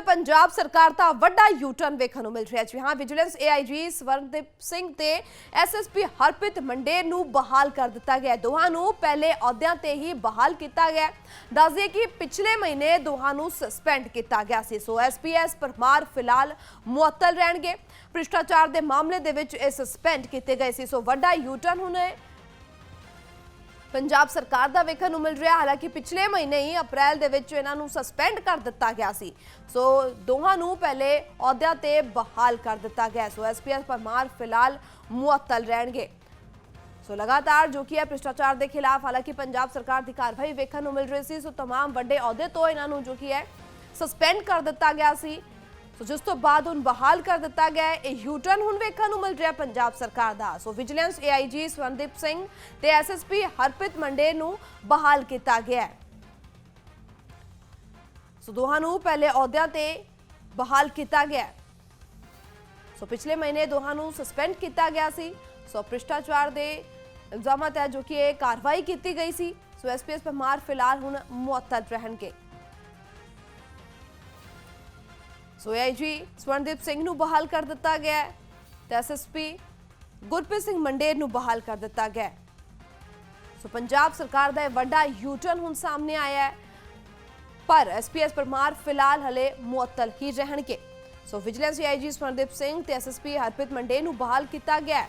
ਪੰਜਾਬ ਸਰਕਾਰ ਦਾ ਵੱਡਾ ਯੂ-ਟਰਨ ਵੇਖਣ ਨੂੰ ਮਿਲ ਰਿਹਾ ਜੀ। ਹਾਂ, ਵਿਜੀਲੈਂਸ ਏਆਈਜੀ ਸਵਰਨਦੀਪ ਸਿੰਘ ਤੇ ਐਸਐਸਪੀ ਹਰਪ੍ਰੀਤ ਮੰਡੇਰ ਨੂੰ ਬਹਾਲ ਕਰ ਦਿੱਤਾ ਗਿਆ ਦੋਹਾਂ ਨੂੰ ਪਹਿਲੇ ਅਹੁਦਿਆਂ ਤੇ ਹੀ ਬਹਾਲ ਕੀਤਾ ਗਿਆ ਹੈ। ਦੱਸ ਦਈਏ ਕਿ ਪਿਛਲੇ ਮਹੀਨੇ ਦੋਹਾਂ ਨੂੰ ਸਸਪੈਂਡ ਕੀਤਾ ਗਿਆ ਸੀ। ਸੋ ਐਸਪੀਐਸ ਪਰਮਾਰ ਫਿਲਹਾਲ ਮੁਅੱਤਲ ਰਹਿਣਗੇ। ਭ੍ਰਿਸ਼ਟਾਚਾਰ ਦੇ ਮਾਮਲੇ ਦੇ ਵਿੱਚ ਇਹ ਸਸਪੈਂਡ ਕੀਤੇ ਗਏ ਸੀ। ਸੋ ਵੱਡਾ ਯੂ-ਟਰਨ ਹੁਣ ਪੰਜਾਬ ਸਰਕਾਰ ਦਾ ਵੇਖਣ ਨੂੰ ਮਿਲ ਰਿਹਾ ਹਾਲਾਂਕਿ ਪਿਛਲੇ ਮਹੀਨੇ ਹੀ ਅਪ੍ਰੈਲ ਦੇ ਵਿੱਚ ਇਹਨਾਂ ਨੂੰ ਸਸਪੈਂਡ ਕਰ ਦਿੱਤਾ ਗਿਆ ਸੀ ਸੋ ਦੋਹਾਂ ਨੂੰ ਪਹਿਲੇ ਅਹੁਦਿਆਂ ਤੇ ਬਹਾਲ ਕਰ ਦਿੱਤਾ ਗਿਆ ਸੋ ਐਸਪੀਐਸ ਪਰਮਾਰ ਫਿਲਹਾਲ ਮੁਅੱਤਲ ਰਹਿਣਗੇ ਸੋ ਲਗਾਤਾਰ ਜੋ ਕਿ ਹੈ ਭ੍ਰਿਸ਼ਟਾਚਾਰ ਦੇ ਖਿਲਾਫ ਹਾਲਾਂਕਿ ਪੰਜਾਬ ਸਰਕਾਰ ਦੀ ਕਾਰਵਾਈ ਵੇਖਣ ਨੂੰ ਮਿਲ ਰਹੀ ਸੀ ਸੋ तमाम ਵੱਡੇ ਅਹੁਦੇ ਤੋਂ ਇਹਨਾਂ ਨੂੰ ਜੋ ਕਿ ਹੈ ਸਸਪੈਂਡ ਕਰ ਦਿੱਤਾ ਗਿਆ ਸੀ ਸੋ ਜਿਸ ਤੋਂ ਬਾਅਦ ਹੁਣ ਬਹਾਲ ਕਰ ਦਿੱਤਾ ਗਿਆ ਇਹ ਯੂਟਰਨ ਹੁਣ ਵੇਖਣ ਨੂੰ ਮਿਲ ਰਿਹਾ ਪੰਜਾਬ ਸਰਕਾਰ ਦਾ। So vigilance AIG Swarandeep Singh ਤੇ ਐਸਐਸਪੀ ਹਰਪ੍ਰੀਤ ਮੰਡੇ ਨੂੰ ਬਹਾਲ ਕੀਤਾ ਗਿਆ ਹੈ। ਸੋ ਦੋਹਾਂ ਨੂੰ ਪਹਿਲੇ ਅਹੁਦਿਆਂ ਤੇ ਬਹਾਲ ਕੀਤਾ ਗਿਆ ਸੋ ਪਿਛਲੇ ਮਹੀਨੇ ਦੋਹਾਂ ਨੂੰ ਸਸਪੈਂਡ ਕੀਤਾ ਗਿਆ ਸੀ। ਸੋ ਭ੍ਰਿਸ਼ਟਾਚਾਰ ਦੇ ਇਲਜ਼ਾਮਾਂ ਤੇ ਜੋ ਕਿ ਇਹ ਕਾਰਵਾਈ ਕੀਤੀ ਗਈ ਸੀ, ਸੋ ਐਸਪੀਐਸ ਪਰਮਾਰ ਫਿਲਹਾਲ ਹੁਣ ਮੁਅੱਤਲ ਰਹਿਣਗੇ। ਸੋ ਆਈਜੀ ਸਵਰਨਦੀਪ ਸਿੰਘ ਨੂੰ ਬਹਾਲ ਕਰ ਦਿੱਤਾ ਗਿਆ ਹੈ ਤੇ ਐਸਐਸਪੀ ਗੁਰਪ੍ਰੀਤ ਸਿੰਘ ਮੰਡੇਰ ਨੂੰ ਬਹਾਲ ਕਰ ਦਿੱਤਾ ਗਿਆ ਹੈ। ਸੋ ਪੰਜਾਬ ਸਰਕਾਰ ਦਾ ਇਹ ਵੱਡਾ ਯੂਟਰਨ ਹੁਣ ਸਾਹਮਣੇ ਆਇਆ ਹੈ। ਪਰ ਐਸਪੀਐਸ ਪਰਮਾਰ ਫਿਲਹਾਲ ਹਲੇ ਮੁਅੱਤਲ ਹੀ ਰਹਿਣਗੇ। So vigilance IG Swarandeep Singh ਤੇ ਐਸਐਸਪੀ ਹਰਪ੍ਰੀਤ ਮੰਡੇ ਨੂੰ ਬਹਾਲ ਕੀਤਾ ਗਿਆ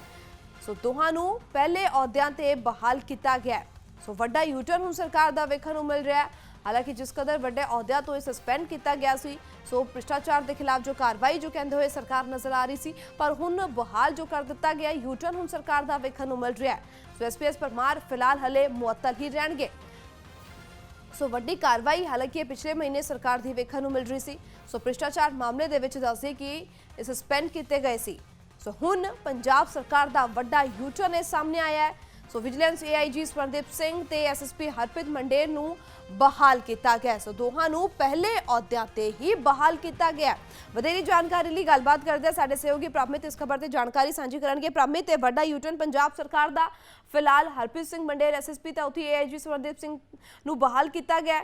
ਸੋ ਦੋਹਾਂ ਨੂੰ ਪਹਿਲੇ ਅਹੁਦਿਆਂ ਤੇ ਬਹਾਲ ਕੀਤਾ ਗਿਆ ਸੋ ਵੱਡਾ ਯੂਟਰਨ ਹੁਣ ਸਰਕਾਰ ਦਾ ਵੇਖਣ ਨੂੰ ਮਿਲ ਰਿਹਾ ਹੈ। ਹਾਲਾਂਕਿ ਜਿਸ ਕਦਰ ਵੱਡੇ ਅਹੁਦਿਆਂ ਤੋਂ ਇਹ ਸਸਪੈਂਡ ਕੀਤਾ ਗਿਆ ਸੀ, ਸੋ ਭ੍ਰਿਸ਼ਟਾਚਾਰ ਦੇ ਖਿਲਾਫ ਜੋ ਕਾਰਵਾਈ ਜੋ ਕਹਿੰਦੇ ਹੋਏ ਸਰਕਾਰ ਨਜ਼ਰ ਆ ਰਹੀ ਸੀ, ਪਰ ਹੁਣ ਬਹਾਲ ਜੋ ਕਰ ਦਿੱਤਾ ਗਿਆ ਯੂਟਰਨ ਹੁਣ ਸਰਕਾਰ ਦਾ ਵੇਖਣ ਨੂੰ ਮਿਲ ਰਿਹਾ ਹੈ। ਸੋ ਐਸਪੀਐਸ ਪਰਮਾਰ ਫਿਲਹਾਲ ਹਲੇ ਮੁਅੱਤਲ ਹੀ ਰਹਿਣਗੇ। ਸੋ ਵੱਡੀ ਕਾਰਵਾਈ ਹਾਲਾਂਕਿ ਇਹ ਪਿਛਲੇ ਮਹੀਨੇ ਸਰਕਾਰ ਦੀ ਵੇਖਣ ਨੂੰ ਮਿਲ ਰਹੀ ਸੀ। ਸੋ ਭ੍ਰਿਸ਼ਟਾਚਾਰ ਮਾਮਲੇ ਦੇ ਵਿੱਚ ਦੱਸਦੇ ਕਿ ਇਹ ਸਸਪੈਂਡ ਕੀਤੇ ਗਏ ਸੀ। ਸੋ ਹੁਣ ਪੰਜਾਬ ਸਰਕਾਰ ਦਾ ਵੱਡਾ ਯੂਟਰਨ ਇਹ ਸਾਹਮਣੇ ਆਇਆ ਹੈ। So vigilance AIG Swarandeep Singh ਤੇ ਐਸਐਸਪੀ ਹਰਪ੍ਰੀਤ ਮੰਡੇਰ ਨੂੰ ਬਹਾਲ ਕੀਤਾ ਗਿਆ। ਸੋ ਦੋਹਾਂ ਨੂੰ ਪਹਿਲੇ ਅਹੁਦਿਆਂ ਤੇ ਹੀ ਬਹਾਲ ਕੀਤਾ ਗਿਆ। ਹੈ। ਵਧੇਰੀ ਜਾਣਕਾਰੀ ਲਈ ਗੱਲਬਾਤ ਕਰਦੇ ਸਾਡੇ ਸਹਿਯੋਗੀ ਪ੍ਰਾਪਮਿਤ ਇਸ ਖਬਰ ਤੇ ਜਾਣਕਾਰੀ ਸਾਂਝੀ ਕਰਨਗੇ। ਪ੍ਰਾਪਮਿਤ ਤੇ ਵੱਡਾ ਯੂਟਰਨ ਪੰਜਾਬ ਸਰਕਾਰ ਦਾ। ਫਿਲਹਾਲ ਹਰਪ੍ਰੀਤ ਸਿੰਘ ਮੰਡੇਰ ਐਸਐਸਪੀ ਤੇ ਉਥੇ ਏਆਈਜੀ ਸਵਰਨਦੀਪ ਸਿੰਘ ਨੂੰ ਬਹਾਲ ਕੀਤਾ ਗਿਆ।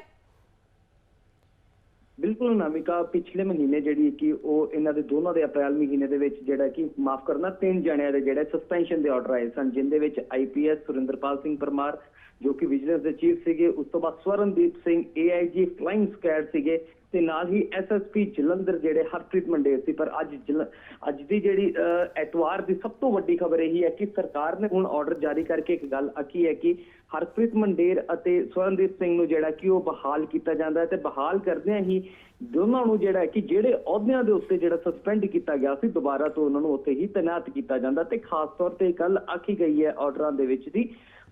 ਬਿਲਕੁਲ ਨਾਮਿਕਾ ਪਿਛਲੇ ਮਹੀਨੇ ਜਿਹੜੀ ਕਿ ਉਹ ਇਹਨਾਂ ਦੇ ਦੋਨਾਂ ਦੇ ਅਪ੍ਰੈਲ ਮਹੀਨੇ ਦੇ ਵਿੱਚ ਜਿਹੜਾ ਕਿ ਮਾਫ ਕਰਨਾ, ਤਿੰਨ ਜਣਿਆਂ ਦੇ ਜਿਹੜੇ ਸਸਪੈਂਸ਼ਨ ਦੇ ਆਰਡਰ ਆਏ ਸਨ, ਜਿੰਦੇ ਵਿੱਚ ਆਈਪੀਐਸ ਸੁਰਿੰਦਰਪਾਲ ਸਿੰਘ ਪਰਮਾਰ ਜੋ ਕਿ ਵਿਜੀਲੈਂਸ ਦੇ ਚੀਫ ਸੀਗੇ, ਉਸ ਤੋਂ ਬਾਅਦ Swarandeep Singh AIG flying squad ਸੀਗੇ ਤੇ ਨਾਲ ਹੀ ਐਸਐਸਪੀ ਜਲੰਧਰ ਜਿਹੜੇ ਹਰਪ੍ਰੀਤ ਮੰਡੇਰ ਸੀ ਪਰ ਅੱਜ ਜਲ- ਅੱਜ ਦੀ ਜਿਹੜੀ ਅਹ, ਐਤਵਾਰ ਦੀ ਸਭ ਤੋਂ ਵੱਡੀ ਖਬਰ ਇਹੀ ਹੈ ਕਿ ਸਰਕਾਰ ਨੇ ਹੁਣ ਆਰਡਰ ਜਾਰੀ ਕਰਕੇ ਇੱਕ ਗੱਲ ਆਖੀ ਹੈ ਕਿ ਹਰਪ੍ਰੀਤ ਮੰਡੇਰ ਅਤੇ ਸਵਰਨਦੀਪ ਸਿੰਘ ਨੂੰ ਜਿਹੜਾ ਕਿ ਉਹ ਬਹਾਲ ਕੀਤਾ ਜਾਂਦਾ ਹੈ ਤੇ ਬਹਾਲ ਕਰਦਿਆਂ ਹੀ ਦੋਨਾਂ ਨੂੰ ਜਿਹੜਾ ਕਿ ਜਿਹੜੇ ਅਹੁਦਿਆਂ ਦੇ ਉੱਤੇ ਜਿਹੜਾ ਸਸਪੈਂਡ ਕੀਤਾ ਗਿਆ ਸੀ ਦੁਬਾਰਾ ਤੋਂ ਉਹਨਾਂ ਨੂੰ ਉੱਥੇ ਹੀ ਤੈਨਾਤ ਕੀਤਾ ਜਾਂਦਾ ਤੇ ਖਾਸ ਤੌਰ ਤੇ ਗੱਲ ਆਖੀ ਗਈ ਹੈ ਆਰਡਰਾਂ ਦੇ ਵਿੱਚ ਦੀ।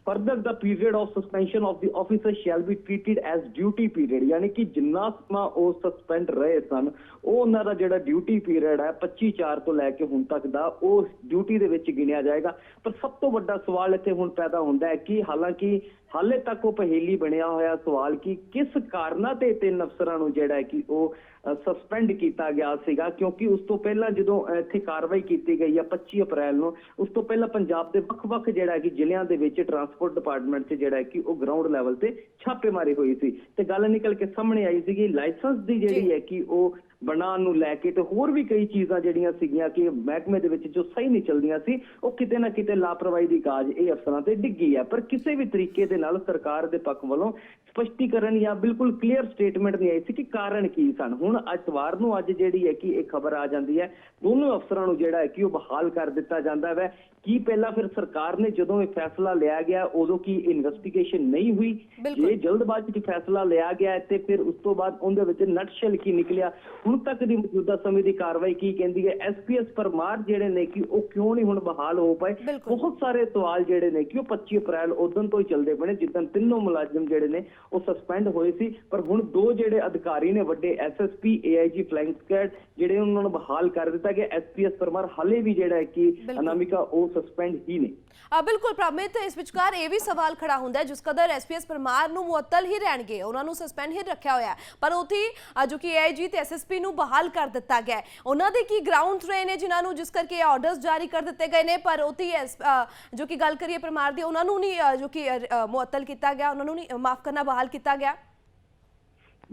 Further, the period of suspension of the officer shall be treated as duty period. ਯਾਨੀ ਕਿ ਜਿੰਨਾ ਸਮਾਂ ਉਹ ਸਸਪੈਂਡ ਰਹੇ ਸਨ ਉਹ ਉਹਨਾਂ ਦਾ ਜਿਹੜਾ ਡਿਊਟੀ ਪੀਰੀਅਡ ਹੈ 25 4 ਤੋਂ ਲੈ ਕੇ ਹੁਣ ਤੱਕ ਦਾ ਉਹ ਡਿਊਟੀ ਦੇ ਵਿੱਚ ਗਿਣਿਆ ਜਾਏਗਾ ਪਰ ਸਭ ਤੋਂ ਵੱਡਾ ਸਵਾਲ ਇੱਥੇ ਹੁਣ ਪੈਦਾ ਹੁੰਦਾ ਹੈ ਕਿ ਹਾਲਾਂਕਿ ਹਾਲੇ ਤੱਕ ਉਹ ਪਹੇਲੀ ਬਣਿਆ ਹੋਇਆ ਸਵਾਲ ਕਿ ਕਿਸ ਕਾਰਨਾਂ ਤੇ ਤਿੰਨ ਅਫਸਰਾਂ ਨੂੰ ਜਿਹੜਾ ਕਿ ਉਹ ਸਸਪੈਂਡ ਕੀਤਾ ਗਿਆ ਸੀਗਾ ਕਿਉਂਕਿ ਉਸ ਤੋਂ ਪਹਿਲਾਂ ਜਦੋਂ ਇੱਥੇ ਕਾਰਵਾਈ ਕੀਤੀ ਗਈ ਆ 25 ਅਪ੍ਰੈਲ ਨੂੰ ਉਸ ਤੋਂ ਪਹਿਲਾਂ ਪੰਜਾਬ ਦੇ ਵੱਖ-ਵੱਖ ਜਿਹੜਾ ਕਿ ਜ਼ਿਲ੍ਹਿਆਂ ਦੇ ਵਿੱਚ ਟਰਾਂਸਪੋਰਟ ਡਿਪਾਰਟਮੈਂਟ 'ਚ ਜਿਹੜਾ ਕਿ ਉਹ ਗਰਾਊਂਡ ਲੈਵਲ ਤੇ ਛਾਪੇਮਾਰੀ ਹੋਈ ਸੀ ਤੇ ਗੱਲ ਨਿਕਲ ਕੇ ਸਾਹਮਣੇ ਆਈ ਸੀਗੀ ਲਾਇਸੈਂਸ ਦੀ। ਜਿਹੜੀ ਹੈ ਕਿ ਉਹ ਬਣਾਉਣ ਨੂੰ ਲੈ ਕੇ ਤੇ ਹੋਰ ਵੀ ਕਈ ਚੀਜ਼ਾਂ ਜਿਹੜੀਆਂ ਸੀਗੀਆਂ ਕਿ ਮਹਿਕਮੇ ਦੇ ਵਿੱਚ ਜੋ ਸਹੀ ਨਹੀਂ ਚੱਲਦੀਆਂ ਸੀ, ਉਹ ਕਿਤੇ ਨਾ ਕਿਤੇ ਲਾਪਰਵਾਹੀ ਦੀ ਕਾਜ ਇਹ ਅਫਸਰਾਂ ਤੇ ਡਿੱਗੀ ਹੈ। ਪਰ ਕਿਸੇ ਵੀ ਤਰੀਕੇ ਦੇ ਨਾਲ ਸਰਕਾਰ ਦੇ ਪੱਖ ਵੱਲੋਂ ਸਪਸ਼ਟੀਕਰਨ ਜਾਂ ਬਿਲਕੁਲ ਕਲੀਅਰ ਸਟੇਟਮੈਂਟ ਨਹੀਂ ਆਈ ਸੀ ਕਿ ਕਾਰਨ ਕੀ ਸਨ। ਹੁਣ ਐਤਵਾਰ ਨੂੰ ਅੱਜ ਜਿਹੜੀ ਹੈ ਕਿ ਇਹ ਖਬਰ ਆ ਜਾਂਦੀ ਹੈ, ਦੋਨੋਂ ਅਫਸਰਾਂ ਨੂੰ ਜਿਹੜਾ ਹੈ ਕਿ ਉਹ ਬਹਾਲ ਕਰ ਦਿੱਤਾ ਜਾਂਦਾ ਹੈ ਕੀ ਪਹਿਲਾਂ ਫਿਰ ਸਰਕਾਰ ਨੇ ਜਦੋਂ ਇਹ ਫੈਸਲਾ ਲਿਆ ਗਿਆ ਉਦੋਂ ਕੀ ਇਨਵੈਸਟੀਗੇਸ਼ਨ ਨਹੀਂ ਹੋਈ। ਜੇ ਜਲਦਬਾਜ਼ੀ 'ਚ ਫੈਸਲਾ ਲਿਆ ਗਿਆ ਤੇ ਫਿਰ ਉਸ ਤੋਂ ਬਾਅਦ ਉਹਦੇ ਵਿੱਚ ਨਟਸ਼ਲ ਕੀ ਨਿਕਲਿਆ ਹੁਣ ਤੱਕ ਦੀ ਮੌਜੂਦਾ ਸਮੇਂ ਦੀ ਕਾਰਵਾਈ ਕੀ ਕਹਿੰਦੀ ਹੈ ਐਸਪੀਐਸ ਪਰਮਾਰ ਜਿਹੜੇ ਨੇ ਕਿ ਉਹ ਕਿਉਂ ਨਹੀਂ ਹੁਣ ਬਹਾਲ ਹੋ ਪਏ। ਬਹੁਤ ਸਾਰੇ ਸਵਾਲ ਜਿਹੜੇ ਨੇ ਕਿ ਉਹ 25 ਅਪ੍ਰੈਲ ਉਦੋਂ ਤੋਂ ਹੀ ਚੱਲਦੇ ਪਏ ਨੇ ਜਿੱਦਣ ਤਿੰਨੋਂ ਮੁਲਾਜ਼ਮ ਜਿਹੜੇ ਨੇ ਉਹ ਸਸਪੈਂਡ ਹੋਏ ਸੀ ਪਰ ਹੁਣ ਦੋ ਜਿਹੜੇ ਅਧਿਕਾਰੀ ਨੇ ਵੱਡੇ ਐਸਐਸਪੀ ਏਆਈਜੀ ਸਕੁਐਡ ਜਿਹੜੇ ਉਹਨਾਂ ਨੂੰ ਬਹਾਲ ਕਰ ਦਿੱਤਾ ਗਿਆ ਐਸਪੀਐਸ ਪਰਮਾਰ ਹਾਲੇ ਵੀ ਜਿਹੜਾ ਹੈ ਕਿ। ਅਨਾਮਿਕਾ ਉਹ ਸਸਪੈਂਡ ਹੀ ਨੇ। ਆ ਬਿਲਕੁਲ ਪ੍ਰਮਿਤ ਇਸ ਵਿਚਕਾਰ ਇਹ ਵੀ ਸਵਾਲ ਖੜਾ ਹੁੰਦਾ ਹੈ, ਜਿਸ ਕਦਰ ਐਸਪੀਐਸ ਪਰਮਾਰ ਨੂੰ ਮੁਅੱਤਲ ਹੀ ਰਹਿਣਗੇ। ਉਹਨਾਂ ਨੂੰ ਸਸਪੈਂਡ ਹੀ ਰੱਖਿਆ ਹੋਇਆ ਪਰ ਉਥੇ ਜੋ ਕਿ ਏਆਈਜੀ ਤੇ ਐਸਐਸਪੀ ਨੂੰ ਬਹਾਲ ਕਰ ਦਿੱਤਾ ਗਿਆ ਹੈ। ਉਹਨਾਂ ਦੇ ਕੀ ਗਰਾਊਂਡਸ ਰਹੇ ਨੇ ਜਿਨ੍ਹਾਂ ਨੂੰ ਜਿਸ ਕਰਕੇ ਆਰਡਰਸ ਜਾਰੀ ਕਰ ਦਿੱਤੇ ਗਏ ਨੇ, ਪਰ ਉਥੇ ਜੋ ਕਿ ਗੱਲ ਕਰੀਏ ਪਰਮਾਰ ਦੀ, ਉਹਨਾਂ ਨੂੰ ਨਹੀਂ ਜੋ ਕਿ ਮੁਅੱਤਲ ਕੀਤਾ ਗਿਆ, ਉਹਨਾਂ ਨੂੰ ਨਹੀਂ, ਮਾਫ ਕਰਨਾ, ਬਹਾਲ ਕੀਤਾ ਗਿਆ।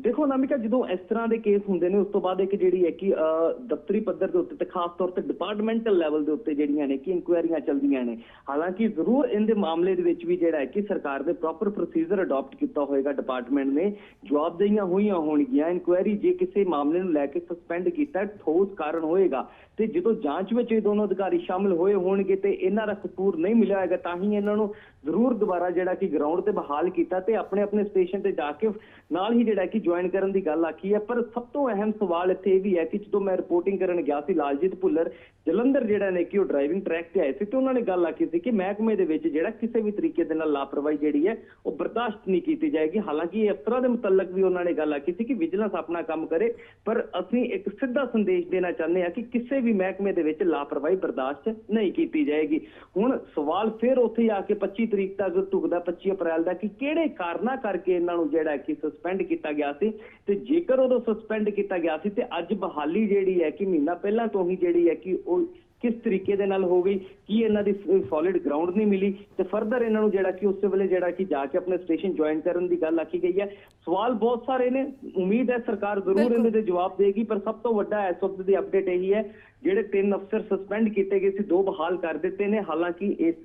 ਦੇਖੋ ਨਾਮਿਕਾ ਜਦੋਂ ਇਸ ਤਰ੍ਹਾਂ ਦੇ ਕੇਸ ਹੁੰਦੇ ਨੇ ਉਸ ਤੋਂ ਬਾਅਦ ਇੱਕ ਜਿਹੜੀ ਹੈ ਕਿ ਅਹ, ਦਫ਼ਤਰੀ ਪੱਧਰ ਦੇ ਉੱਤੇ ਤੇ ਖਾਸ ਤੌਰ ਤੇ ਡਿਪਾਰਟਮੈਂਟਲ ਲੈਵਲ ਦੇ ਉੱਤੇ ਜਿਹੜੀਆਂ ਨੇ ਕਿ ਇਨਕੁਆਇਰੀਆਂ ਚੱਲਦੀਆਂ ਨੇ। ਹਾਲਾਂਕਿ ਜ਼ਰੂਰ ਇਹਦੇ ਮਾਮਲੇ ਦੇ ਵਿੱਚ ਵੀ ਜਿਹੜਾ ਹੈ ਕਿ ਸਰਕਾਰ ਦੇ ਪ੍ਰੋਪਰ ਪ੍ਰੋਸੀਜਰ ਅਡਾਪਟ ਕੀਤਾ ਹੋਏਗਾ ਡਿਪਾਰਟਮੈਂਟ ਨੇ। ਜਵਾਬਦੇਹੀਆਂ ਹੋਈਆਂ ਹੋਣਗੀਆਂ। ਇਨਕੁਆਇਰੀ ਜੇ ਕਿਸੇ ਮਾਮਲੇ ਨੂੰ ਲੈ ਕੇ ਸਸਪੈਂਡ ਕੀਤਾ ਠੋਸ ਕਾਰਨ ਹੋਏਗਾ। ਤੇ ਜਦੋਂ ਜਾਂਚ ਵਿੱਚ ਇਹ ਦੋਨੋਂ ਅਧਿਕਾਰੀ ਸ਼ਾਮਲ ਹੋਏ ਹੋਣਗੇ ਤੇ ਇਹਨਾਂ ਦਾ ਕਸੂਰ ਨਹੀਂ ਮਿਲਿਆ ਹੋਏਗਾ ਤਾਂ ਹੀ ਇਹਨਾਂ ਨੂੰ ਜ਼ਰੂਰ ਦੁਬਾਰਾ ਜਿਹੜਾ ਕਿ ਗਰਾਊਂਡ ਤੇ ਬਹਾਲ ਕੀਤਾ ਤੇ ਆਪਣੇ ਆਪਣੇ ਸਟੇਸ਼ਨ ਤੇ ਜਾ ਕੇ ਨਾਲ ਹੀ ਜਿਹੜਾ ਕਿ ਜੁਆਇਨ ਕਰਨ ਦੀ ਗੱਲ ਆਖੀ ਹੈ। ਪਰ ਸਭ ਤੋਂ ਅਹਿਮ ਸਵਾਲ ਇੱਥੇ ਇਹ ਵੀ ਹੈ ਕਿ ਜਦੋਂ ਮੈਂ ਰਿਪੋਰਟਿੰਗ ਕਰਨ ਗਿਆ ਸੀ ਲਾਲਜੀਤ ਭੁੱਲਰ, ਜਲੰਧਰ ਜਿਹੜਾ ਨੇ ਕਿ ਉਹ ਡਰਾਈਵਿੰਗ ਟਰੈਕ ਤੇ ਆਏ ਸੀ ਤੇ ਉਹਨਾਂ ਨੇ ਗੱਲ ਆਖੀ ਸੀ ਕਿ ਮਹਿਕਮੇ ਦੇ ਵਿੱਚ ਜਿਹੜਾ ਕਿਸੇ ਵੀ ਤਰੀਕੇ ਦੇ ਨਾਲ ਲਾਪਰਵਾਹੀ ਜਿਹੜੀ ਹੈ ਉਹ ਬਰਦਾਸ਼ਤ ਨਹੀਂ ਕੀਤੀ ਜਾਏਗੀ। ਹਾਲਾਂਕਿ ਇਹ ਅਫਸਰਾਂ ਦੇ ਮੁਤਲਕ ਵੀ ਉਹਨਾਂ ਨੇ ਗੱਲ ਆਖੀ ਸੀ ਕਿ ਵਿਜੀਲੈਂਸ ਆਪਣਾ ਕੰਮ ਕਰੇ, ਪਰ ਅਸੀਂ ਇੱਕ ਸਿੱਧਾ ਸੰਦੇਸ਼ ਦੇਣਾ ਚਾਹੁੰਦੇ ਹਾਂ ਕਿ ਕਿਸੇ ਵੀ ਮਹਿਕਮੇ ਦੇ ਵਿੱਚ ਲਾਪਰਵਾਹੀ ਬਰਦਾਸ਼ਤ ਨਹੀਂ ਕੀਤੀ ਜਾਏਗੀ। ਹੁਣ ਸਵਾਲ ਫਿਰ ਉੱਥੇ ਆ ਕੇ 25 ਤਰੀਕ ਤੱਕ ਢੁਕਦਾ 25 ਅਪ੍ਰੈਲ ਦਾ ਕਿ ਕਿਹੜੇ ਕਾਰਨਾਂ ਕਰਕੇ ਇਹਨਾਂ ਨੂੰ ਜਿਹੜਾ ਕਿ ਸਸਪੈਂਡ ਕੀਤਾ ਗਿਆ ਸੀ? ਤੇ ਜੇਕਰ ਉਦੋਂ ਸਸਪੈਂਡ ਕੀਤਾ ਗਿਆ ਸੀ ਤੇ ਅੱਜ ਬਹਾਲੀ ਜਿਹੜੀ ਹੈ ਕਿ ਮਹੀਨਾ ਪਹਿਲਾਂ ਤੋਂ ਹੀ ਜਿਹੜੀ ਹੈ ਕਿ ਉਹ ਕਿਸ ਤਰੀਕੇ ਦੇ ਨਾਲ ਹੋ ਗਈ ਕੀ ਇਹਨਾਂ ਦੀ ਸੋਲਿਡ ਗਰਾਊਂਡ ਨਹੀਂ ਮਿਲੀ ਤੇ ਫਰਦਰ ਇਹਨਾਂ ਨੂੰ ਜਿਹੜਾ ਕਿ ਉਸੇ ਵੇਲੇ ਜਿਹੜਾ ਕਿ ਜਾ ਕੇ ਆਪਣੇ ਸਟੇਸ਼ਨ ਜੁਆਇਨ ਕਰਨ ਦੀ ਗੱਲ ਆਖੀ ਗਈ ਹੈ ਸਵਾਲ ਬਹੁਤ ਸਾਰੇ ਨੇ ਉਮੀਦ ਹੈ ਸਰਕਾਰ ਜ਼ਰੂਰ ਬਿਲਕੁਲ। ਇਹਦੇ ਤੇ ਜਵਾਬ ਦੇਗੀ ਪਰ ਸਭ ਤੋਂ ਵੱਡਾ ਇਸ ਵਕਤ ਦੀ ਅਪਡੇਟ ਇਹੀ ਹੈ ਜਿਹੜੇ ਤਿੰਨ ਅਫਸਰ ਸਸਪੈਂਡ ਕੀਤੇ ਗਏ ਸੀ ਦੋ ਬਹਾਲ ਕਰ ਦਿੱਤੇ ਨੇ ਹਾਲਾਂਕਿ ਇਸ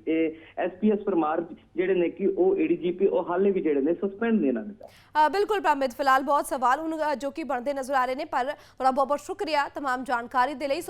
ਐਸਪੀਐਸ ਪਰਮਾਰ ਜਿਹੜੇ ਨੇ ਕਿ ਉਹ ਏਡੀਜੀਪੀ ਉਹ ਹਾਲੇ ਵੀ ਜਿਹੜੇ ਨੇ ਸਸਪੈਂਡ ਨੇ ਇਹਨਾਂ ਦੇ ਅ, ਬਿਲਕੁਲ ਪ੍ਰਮਿਤ ਫਿਲਹਾਲ ਬਹੁਤ ਸਵਾਲ ਹੁਣ ਅ, ਜੋ ਕਿ ਬਣਦੇ ਨਜ਼ਰ ਆ ਰਹੇ ਨੇ ਪਰ ਤੁਹਾਡਾ ਬਹੁਤ ਬਹੁਤ ਸ਼ੁਕਰੀਆ तमाम ਜਾਣਕਾਰੀ ਦੇ ਲਈ ਸੋ